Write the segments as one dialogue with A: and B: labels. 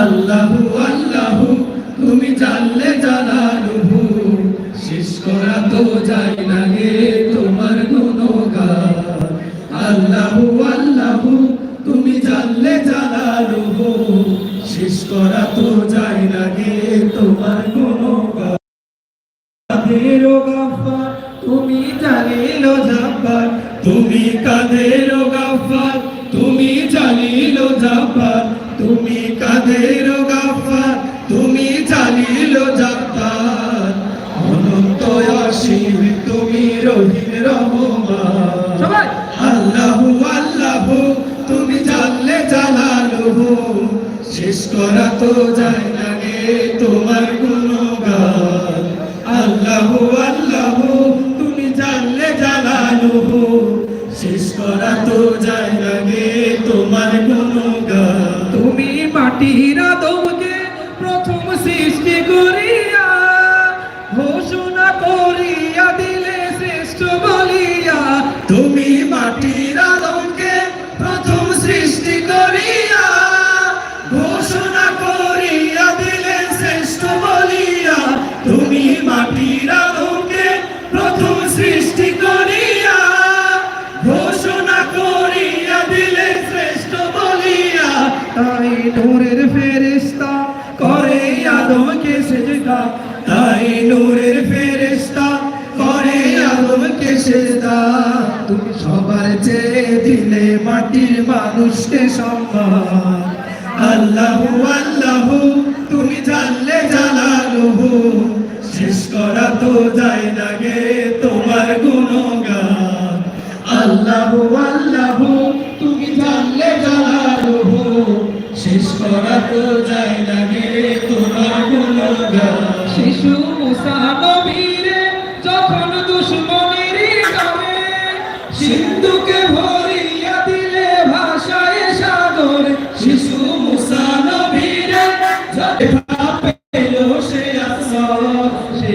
A: আল্লাহু আল্লাহু জানলে তো যায় না তোমার গুণগান। আল্লাহু আল্লাহু, তুমি জানলে জানালুহু শেষ তুমি জালিল জাব্বার তুমি কাদের গাফার জাব্বার তুমি কাদের গাফার? তুমি জালিল জাব্বার অনন্ত অসীম তুমি রহিম রহমান। আল্লাহু আল্লাহু তুমি জানলে জালালুহু। শেষ করা তো যায় না গে তোমার গুণগান। আল্লাহু আল্লাহু তুমি জানলে জালালুহু। শেষ করা তো যায় না গে
B: মাটির আদমকে
A: সেজদা তুমি সবার চেয়ে দিলে মাটির মানুষকে সম্মান। আল্লাহু আল্লাহু, তুমি জানলে জালালুহু, শেষ করা তো যায় না তোমার গুণগান। আল্লাহু আল্লাহু, তুমি জানলে জালালুহু, শেষ করা তো যায় না তোমার গুণগান।
B: শিশু, মুসা, নবীরে যখন দুশ্মনের
A: সে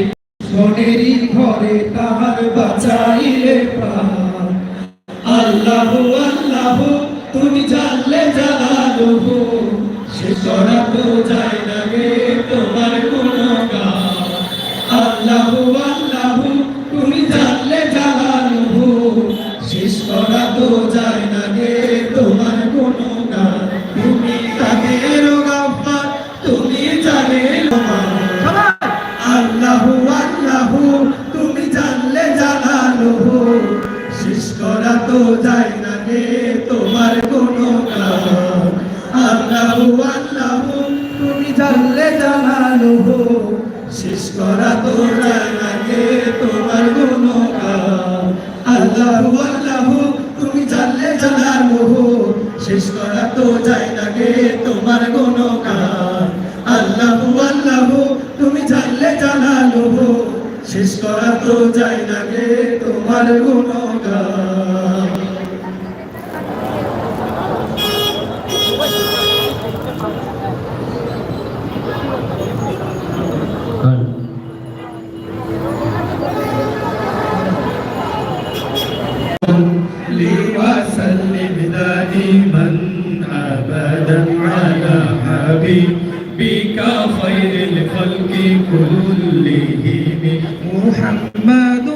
A: মনেরই ঘরে তাহার বাঁচাইলে আল্লাহ আল্লাহু তুমি জানলে জানালো সে সরা তো যায় তো যায় না তোমার কোনো কাম আল্লাহু আল্লাহু, তুমি জানলে জানালুহু শেষ করা তো যায় না গে তোমার কোনো কাম আল্লাহু আল্লাহু, তুমি জানলে জানালুহু শেষ করা তো যায় না তোমার কোনো কাম আল্লাহু আল্লাহু, তুমি জানলে জানালুহু শেষ করা তো যায় না তোমার গুণগান। دائما ابدا على حبيبك خير الخلق كلهم.
B: محمد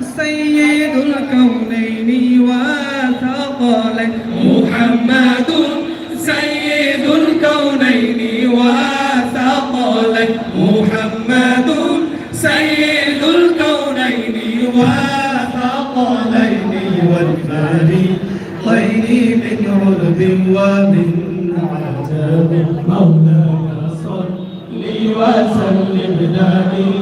B: سيد الكونين وثقلين.
A: محمد سيد الكونين وثقلين. محمد سيد الكونين وثقلين. عطيني من عذب ومن عذاب مولاي صل وسلم دائما.